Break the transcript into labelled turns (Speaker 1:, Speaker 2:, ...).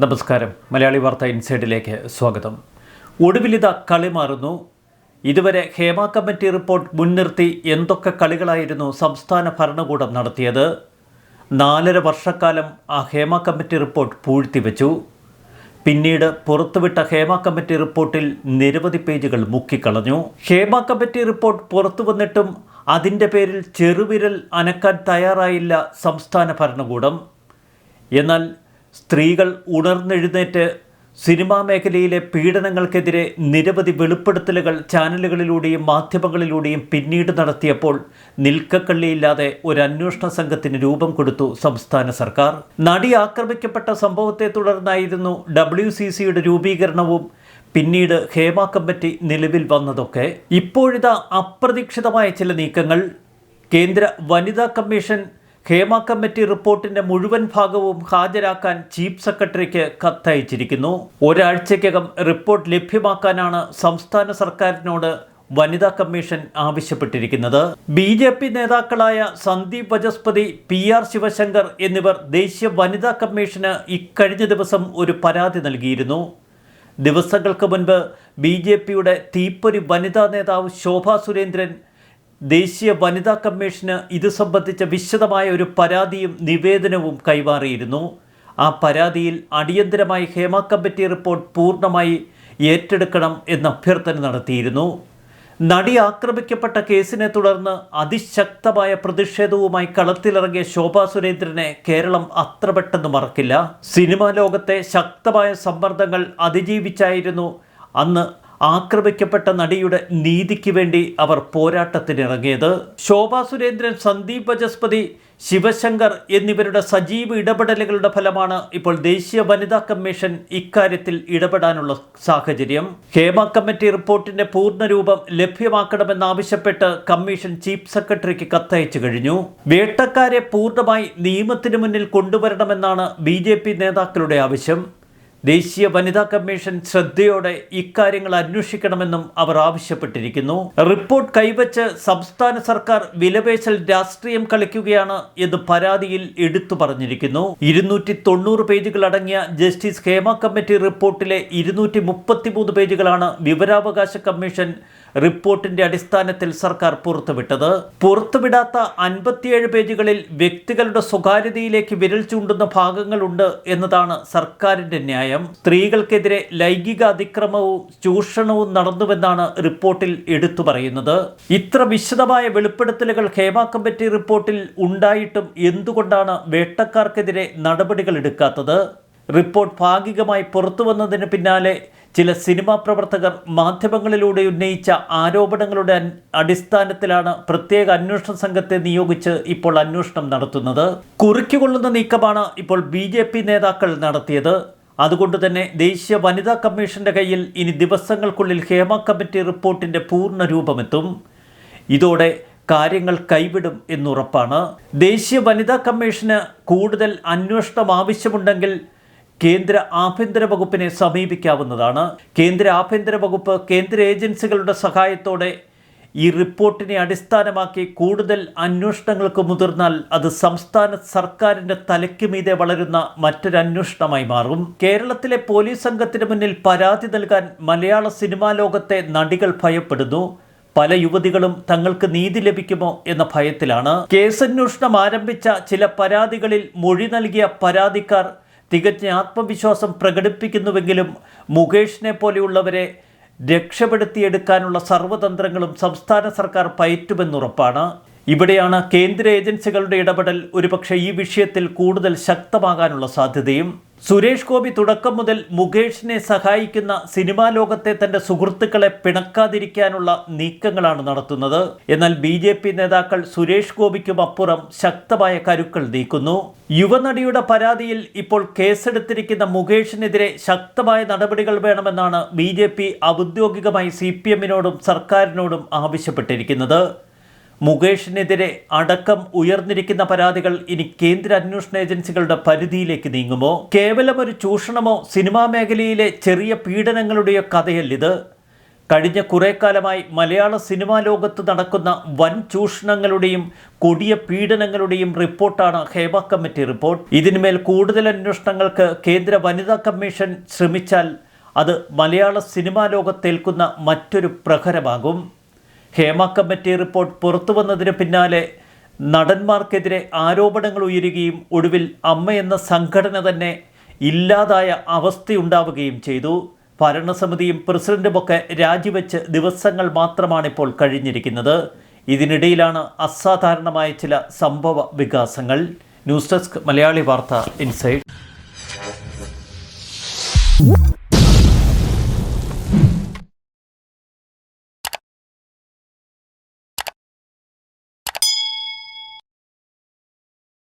Speaker 1: നമസ്കാരം. മലയാളി വാർത്ത ഇൻസൈഡിലേക്ക് സ്വാഗതം. ഒടുവിലിത കളി മാറുന്നു. ഇതുവരെ ഹേമ കമ്മിറ്റി റിപ്പോർട്ട് മുൻനിർത്തി എന്തൊക്കെ കളികളായിരുന്നു സംസ്ഥാന ഭരണകൂടം നടത്തിയത്? നാലര വർഷക്കാലം ആ ഹേമ കമ്മിറ്റി റിപ്പോർട്ട് പൂഴ്ത്തിവെച്ചു പിന്നീട് പുറത്തുവിട്ട ഹേമ കമ്മിറ്റി റിപ്പോർട്ടിൽ നിരവധി പേജുകൾ മുക്കിക്കളഞ്ഞു. ഹേമ കമ്മിറ്റി റിപ്പോർട്ട് പുറത്തു വന്നിട്ടും അതിന്റെ പേരിൽ ചെറുവിരൽ അനക്കാൻ തയ്യാറായില്ല സംസ്ഥാന ഭരണകൂടം. എന്നാൽ സ്ത്രീകൾ ഉണർന്നെഴുന്നേറ്റ് സിനിമാ മേഖലയിലെ പീഡനങ്ങൾക്കെതിരെ നിരവധി വെളിപ്പെടുത്തലുകൾ ചാനലുകളിലൂടെയും മാധ്യമങ്ങളിലൂടെയും പിന്നീട് നടത്തിയപ്പോൾ നിൽക്കക്കള്ളിയില്ലാതെ ഒരു അന്വേഷണ സംഘത്തിന് രൂപം കൊടുത്തു സംസ്ഥാന സർക്കാർ. നടി ആക്രമിക്കപ്പെട്ട സംഭവത്തെ തുടർന്നായിരുന്നു ഡബ്ല്യു സി സിയുടെ രൂപീകരണവും പിന്നീട് ഹേമ കമ്മിറ്റി നിലവിൽ വന്നതൊക്കെ. ഇപ്പോഴിതാ അപ്രതീക്ഷിതമായ ചില നീക്കങ്ങൾ. കേന്ദ്ര വനിതാ കമ്മീഷൻ ഹേമ കമ്മിറ്റി റിപ്പോർട്ടിന്റെ മുഴുവൻ ഭാഗവും ഹാജരാക്കാൻ ചീഫ് സെക്രട്ടറിക്ക് കത്തയച്ചിരിക്കുന്നു. ഒരാഴ്ചയ്ക്കകം റിപ്പോർട്ട് ലഭ്യമാക്കാനാണ് സംസ്ഥാന സർക്കാരിനോട് വനിതാ കമ്മീഷൻ ആവശ്യപ്പെട്ടിരിക്കുന്നത്. ബി ജെ പി നേതാക്കളായ സന്ദീപ് വജസ്പതി പി ആർ ശിവശങ്കർ എന്നിവർ ദേശീയ വനിതാ കമ്മീഷന് ഇക്കഴിഞ്ഞ ദിവസം ഒരു പരാതി നൽകിയിരുന്നു. ദിവസങ്ങൾക്ക് മുൻപ് ബി ജെ പിയുടെ തീപ്പൊരി വനിതാ നേതാവ് ശോഭാ സുരേന്ദ്രൻ ദേശീയ വനിതാ കമ്മീഷന് ഇത് സംബന്ധിച്ച വിശദമായ ഒരു പരാതിയും നിവേദനവും കൈമാറിയിരുന്നു. ആ പരാതിയിൽ അടിയന്തരമായി ഹേമ കമ്മിറ്റി റിപ്പോർട്ട് പൂർണമായി ഏറ്റെടുക്കണം എന്ന അഭ്യർത്ഥന നടത്തിയിരുന്നു. നടി ആക്രമിക്കപ്പെട്ട കേസിനെ തുടർന്ന് അതിശക്തമായ പ്രതിഷേധവുമായി കളത്തിലിറങ്ങിയ ശോഭാ സുരേന്ദ്രനെ കേരളം അത്ര പെട്ടെന്ന് മറക്കില്ല. സിനിമാ ലോകത്തെ ശക്തമായ സമ്മർദ്ദങ്ങൾ അതിജീവിച്ചായിരുന്നു. അന്ന് ആക്രമിക്കപ്പെട്ട നടിയുടെ നീതിക്ക് വേണ്ടി അവർ പോരാട്ടത്തിനിറങ്ങിയത്. ശോഭാ സുരേന്ദ്രൻ സന്ദീപ് ബജസ്പതി ശിവശങ്കർ എന്നിവരുടെ സജീവ ഇടപെടലുകളുടെ ഫലമാണ് ഇപ്പോൾ ദേശീയ വനിതാ കമ്മീഷൻ ഇക്കാര്യത്തിൽ ഇടപെടാനുള്ള സാഹചര്യം. ഹേമ കമ്മിറ്റി റിപ്പോർട്ടിന്റെ പൂർണരൂപം ലഭ്യമാക്കണമെന്നാവശ്യപ്പെട്ട് കമ്മീഷൻ ചീഫ് സെക്രട്ടറിക്ക് കത്തയച്ചു കഴിഞ്ഞു. വേട്ടക്കാരെ പൂർണമായി നിയമത്തിന് മുന്നിൽ കൊണ്ടുവരണമെന്നാണ് ബി നേതാക്കളുടെ ആവശ്യം. ദേശീയ വനിതാ കമ്മീഷൻ ശ്രദ്ധയോടെ ഇക്കാര്യങ്ങൾ അന്വേഷിക്കണമെന്നും അവർ ആവശ്യപ്പെട്ടിരിക്കുന്നു. റിപ്പോർട്ട് കൈവച്ച് സംസ്ഥാന സർക്കാർ വിലപേശൽ രാഷ്ട്രീയം കളിക്കുകയാണ് എന്ന് പരാതിയിൽ എടുത്തു പറഞ്ഞിരിക്കുന്നു. ഇരുന്നൂറ്റി തൊണ്ണൂറ് പേജുകൾ അടങ്ങിയ ജസ്റ്റിസ് ഹേമ കമ്മിറ്റി റിപ്പോർട്ടിലെ ഇരുന്നൂറ്റി മുപ്പത്തിമൂന്ന് പേജുകളാണ് വിവരാവകാശ കമ്മീഷൻ റിപ്പോർട്ടിന്റെ അടിസ്ഥാനത്തിൽ സർക്കാർ പുറത്തുവിട്ടത്. പുറത്തുവിടാത്ത അൻപത്തിയേഴ് പേജുകളിൽ വ്യക്തികളുടെ സ്വകാര്യതയിലേക്ക് വിരൽ ചൂണ്ടുന്ന ഭാഗങ്ങളുണ്ട് എന്നതാണ് സർക്കാരിന്റെ ന്യായം. സ്ത്രീകൾക്കെതിരെ ലൈംഗിക അതിക്രമവും ചൂഷണവും നടന്നുവെന്നാണ് റിപ്പോർട്ടിൽ എടുത്തു പറയുന്നത്. ഇത്ര വിശദമായ വെളിപ്പെടുത്തലുകൾ ഹേമ കമ്മിറ്റി റിപ്പോർട്ടിൽ ഉണ്ടായിട്ടും എന്തുകൊണ്ടാണ് വേട്ടക്കാർക്കെതിരെ നടപടികൾ എടുക്കാത്തത്? റിപ്പോർട്ട് ഭാഗികമായി പുറത്തു വന്നതിന് പിന്നാലെ ചില സിനിമാ പ്രവർത്തകർ മാധ്യമങ്ങളിലൂടെ ഉന്നയിച്ച ആരോപണങ്ങളുടെ അടിസ്ഥാനത്തിലാണ് പ്രത്യേക അന്വേഷണ സംഘത്തെ നിയോഗിച്ച് ഇപ്പോൾ അന്വേഷണം നടത്തുന്നത്. കുറിക്കുകൊള്ളുന്ന നീക്കമാണ് ഇപ്പോൾ ബി നേതാക്കൾ നടത്തിയത്. അതുകൊണ്ട് തന്നെ ദേശീയ വനിതാ കമ്മീഷന്റെ കയ്യിൽ ഇനി ദിവസങ്ങൾക്കുള്ളിൽ ഹേമ കമ്മിറ്റി റിപ്പോർട്ടിന്റെ പൂർണ രൂപമെത്തും. ഇതോടെ കാര്യങ്ങൾ കൈവിടും എന്നുറപ്പാണ്. ദേശീയ വനിതാ കമ്മീഷന് കൂടുതൽ അന്വേഷണം ആവശ്യമുണ്ടെങ്കിൽ കേന്ദ്ര ആഭ്യന്തര വകുപ്പിനെ സമീപിക്കാവുന്നതാണ്. കേന്ദ്ര ആഭ്യന്തര വകുപ്പ് കേന്ദ്ര ഏജൻസികളുടെ സഹായത്തോടെ ഈ റിപ്പോർട്ടിനെ അടിസ്ഥാനമാക്കി കൂടുതൽ അന്വേഷണങ്ങൾക്ക് മുതിർന്നാൽ അത് സംസ്ഥാന സർക്കാരിന്റെ തലയ്ക്ക് മീതെ വളരുന്ന മറ്റൊരു അന്വേഷണമായി മാറും. കേരളത്തിലെ പോലീസ് സംഘത്തിന് മുന്നിൽ പരാതി നൽകാൻ മലയാള സിനിമാ ലോകത്തെ നടികൾ ഭയപ്പെടുന്നു. പല യുവതികളും തങ്ങൾക്ക് നീതി ലഭിക്കുമോ എന്ന ഭയത്തിലാണ്. കേസന്വേഷണം ആരംഭിച്ച ചില പരാതികളിൽ മൊഴി നൽകിയ പരാതിക്കാർ തികഞ്ഞ ആത്മവിശ്വാസം പ്രകടിപ്പിക്കുന്നുവെങ്കിലും മുകേഷിനെ പോലെയുള്ളവരെ രക്ഷപ്പെടുത്തിയെടുക്കാനുള്ള സർവതന്ത്രങ്ങളും സംസ്ഥാന സർക്കാർ പയറ്റുമെന്നുറപ്പാണ്. ഇവിടെയാണ് കേന്ദ്ര ഏജൻസികളുടെ ഇടപെടൽ ഒരുപക്ഷെ ഈ വിഷയത്തിൽ കൂടുതൽ ശക്തമാകാനുള്ള സാധ്യതയും. സുരേഷ് ഗോപി തുടക്കം മുതൽ മുകേഷിനെ സഹായിക്കുന്ന സിനിമാ ലോകത്തെ തന്റെ സുഹൃത്തുക്കളെ പിണക്കാതിരിക്കാനുള്ള നീക്കങ്ങളാണ് നടത്തുന്നത്. എന്നാൽ ബി ജെ പി നേതാക്കൾ സുരേഷ് ഗോപിക്കും അപ്പുറം ശക്തമായ കരുക്കൾ നീക്കുന്നു. യുവനടിയുടെ പരാതിയിൽ ഇപ്പോൾ കേസെടുത്തിരിക്കുന്ന മുകേഷിനെതിരെ ശക്തമായ നടപടികൾ വേണമെന്നാണ് ബി ഔദ്യോഗികമായി സി സർക്കാരിനോടും ആവശ്യപ്പെട്ടിരിക്കുന്നത്. മുകേഷിനെതിരെ അടക്കം ഉയർന്നിരിക്കുന്ന പരാതികൾ ഇനി കേന്ദ്ര അന്വേഷണ ഏജൻസികളുടെ പരിധിയിലേക്ക് നീങ്ങുമോ? കേവലം ഒരു ചൂഷണമോ സിനിമാ മേഖലയിലെ ചെറിയ പീഡനങ്ങളുടെയോ കഥയല്ലിത്? കഴിഞ്ഞ കുറേ കാലമായി മലയാള സിനിമാ ലോകത്ത് നടക്കുന്ന വൻ ചൂഷണങ്ങളുടെയും കൊടിയ പീഡനങ്ങളുടെയും റിപ്പോർട്ടാണ് ഹേമ കമ്മിറ്റി റിപ്പോർട്ട്. ഇതിനുമേൽ കൂടുതൽ അന്വേഷണങ്ങൾക്ക് കേന്ദ്ര വനിതാ കമ്മീഷൻ ശ്രമിച്ചാൽ അത് മലയാള സിനിമാ ലോകത്തേൽക്കുന്ന മറ്റൊരു പ്രഹരമാകും. ഹേമ കമ്മിറ്റി റിപ്പോർട്ട് പുറത്തു വന്നതിന് പിന്നാലെ നടന്മാർക്കെതിരെ ആരോപണങ്ങൾ ഉയരുകയും ഒടുവിൽ അമ്മ എന്ന സംഘടന തന്നെ ഇല്ലാതായ അവസ്ഥയുണ്ടാവുകയും ചെയ്തു. ഭരണസമിതിയും പ്രസിഡന്റുമൊക്കെ രാജിവെച്ച് ദിവസങ്ങൾ മാത്രമാണിപ്പോൾ കഴിഞ്ഞിരിക്കുന്നത്. ഇതിനിടയിലാണ് അസാധാരണമായ ചില സംഭവ വികാസങ്ങൾ. ന്യൂസ് ഡെസ്ക് മലയാളി വാർത്ത ഇൻസൈഡ്.